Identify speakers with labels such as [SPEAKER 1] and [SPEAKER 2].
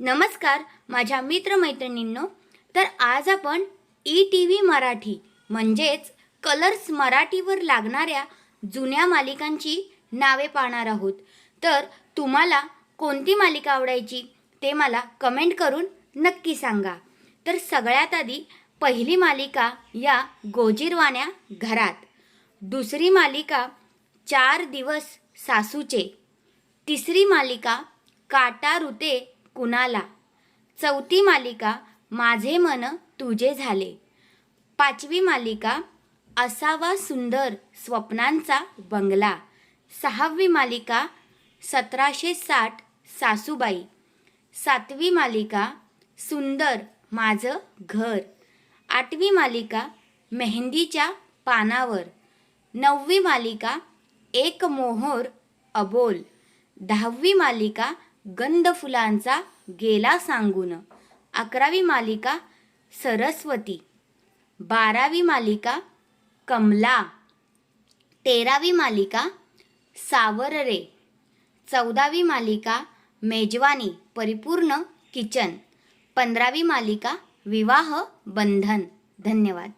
[SPEAKER 1] नमस्कार माझ्या मित्रमैत्रिणींनो. तर आज आपण ई टी व्ही मराठी म्हणजेच कलर्स मराठीवर लागणाऱ्या जुन्या मालिकांची नावे पाहणार आहोत. तर तुम्हाला कोणती मालिका आवडायची ते मला कमेंट करून नक्की सांगा. तर सगळ्यात आधी पहिली मालिका या गोजीरवाण्या घरात. दुसरी मालिका चार दिवस सासूचे. तिसरी मालिका काटा रुते कुणाला? चौथी मालिका माझे मन तुझे झाले. पाचवी मालिका असावा सुंदर स्वप्नांचा बंगला. सहावी मालिका सतराशे साठ सासूबाई. सातवी मालिका सुंदर माझं घर. आठवी मालिका मेहंदीच्या पानावर. नववी मालिका एक मोहोर अबोल. दहावी मालिका गंध फुलांचा गेला सांगून. अकरावी मालिका सरस्वती. बारावी मालिका कमला. तेरावी मालिका सावर रे चौदावी मालिका मेजवानी परिपूर्ण किचन. पंधरावी मालिका विवाह बंधन. धन्यवाद.